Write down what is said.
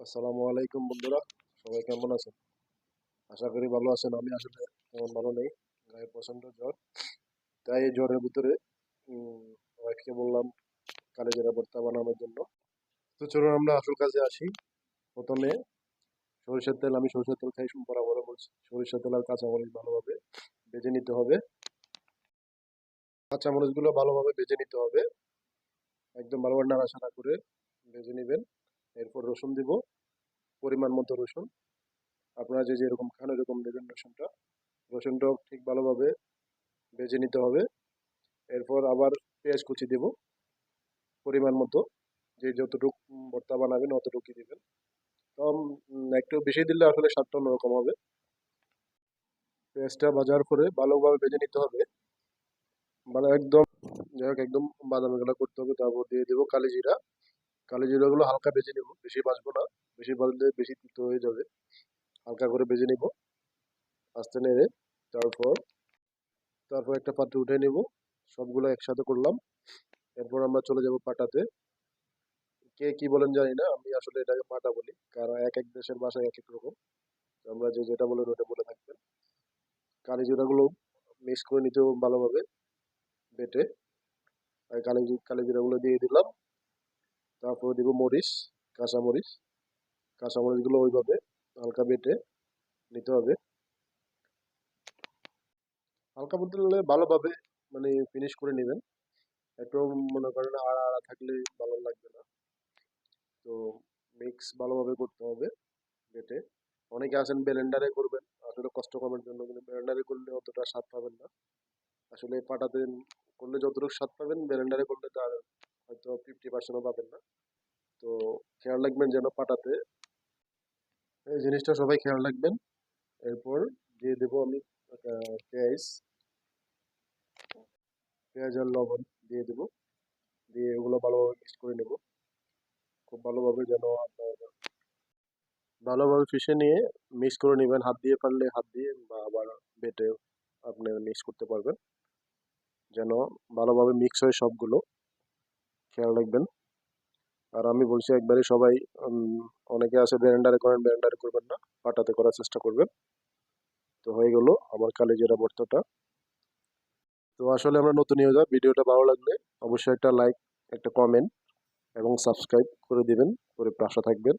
আসসালামু আলাইকুম বন্ধুরা, সবাই কেমন আছেন? আশা করি ভালো আছেন, আমি আসলে তেমন ভালো নেই, গায়ে প্রচণ্ড জ্বর। তাই এই জ্বরের ভিতরে ওয়াইফকে বললাম কালেজেরা ভর্তা বানানোর জন্য। তো চলুন আমরা আসল কাজে আসি। প্রথমে সরিষার তেল, আমি সরিষার তেল খাই বরাবর বলছি। সরিষার তেল আর কাঁচামরিচ ভালোভাবে ভেজে নিতে হবে। কাঁচামরিচগুলো ভালোভাবে ভেজে নিতে হবে। একদম ভালোভাবে নাড়াচাড়া করে ভেজে নেবেন। এরপর রসুন দিব, পরিমাণ মতো রসুন। আপনারা যে যেরকম খান এরকম দেবেন রসুনটা। রসুনটাও ঠিক ভালোভাবে ভেজে নিতে হবে। এরপর আবার পেঁয়াজ কুচি দেব, পরিমাণ মতো। যে যতটুকু ভর্তা বানাবেন, অতটুকুই দেবেন। তো একটু বেশি দিলে আসলে স্বাদটা অন্যরকম হবে। পেঁয়াজটা ভাজার পরে ভালোভাবে ভেজে নিতে হবে। মানে একদম, যাই হোক, একদম বাদামি গুলা করতে হবে, তারপর দিয়ে দেবো কালি জিরা কালি জিরাগুলো হালকা ভেজে নেব, বেশি ভাজবো না, বেশি ভাজলে বেশি তিতো হয়ে যাবে। হালকা করে বেজে নিব, আস্তে নেড়ে, তারপর তারপর একটা পাত্রে উঠে নেব, সবগুলো একসাথে করলাম। এরপর আমরা চলে যাব পাটাতে। কে কি বলেন জানি না, আমি আসলে এটাকে পাটা বলি, কারণ এক এক দেশের ভাষায় এক এক রকম। আমরা যে যেটা বলেন ওটা বলে থাকবেন। কালি জিরাগুলো মিক্স করে নিতে ভালোভাবে বেটে, আর কালি কালি জিরাগুলো দিয়ে দিলাম। তারপর দিব মরিচ, কাঁচা কাঁচামরিচ কাঁচামরিচগুলো ওইভাবে হালকা বেটে নিতে হবে। হালকা বলতে গেলে ভালোভাবে মানে ফিনিশ করে নেবেন। একটু মনে করেন আড়া আড়া থাকলে ভালো লাগবে না। তো মিক্স ভালোভাবে করতে হবে বেটে। অনেকে আছেন ব্লেন্ডারে করবেন, আসলে কষ্ট কমের জন্য কিন্তু ব্লেন্ডারে করলে অতটা স্বাদ পাবেন না। আসলে পাটাতে করলে যতটুকু স্বাদ পাবেন ব্লেন্ডারে করলে তার হয়তো ফিফটি পার্সেন্টও পাবেন না। তো খেয়াল রাখবেন যেন পাটাতে এই জিনিসটা সবাই খেয়াল রাখবেন। এরপর দিয়ে দেবো আমি পেঁয়াজ। পেঁয়াজ আর লবণ দিয়ে দেবো। দিয়ে এগুলো ভালোভাবে মিক্স করে নেব। খুব ভালোভাবে যেন আপনার ভালোভাবে ফিশে নিয়ে মিক্স করে নেবেন। হাত দিয়ে পারলে হাত দিয়ে বা আবার বেটে আপনি মিক্স করতে পারবেন। যেন ভালোভাবে মিক্স হয় সবগুলো। খেয়াল রাখবেন। আর আমি বলছি একবারে সবাই অনেকে আছে ব্যান্ডারে করেন ব্যান্ডারে করবেন না পাটাতে করার চেষ্টা করবেন। তো হয়ে গেল আমার কালেজেরা ভর্তাটা তো আসলে আমরা নতুন ইউজার ভিডিওটা ভালো লাগলে অবশ্যই একটা লাইক একটা কমেন্ট এবং সাবস্ক্রাইব করে দিবেন, করে পাশে থাকবেন।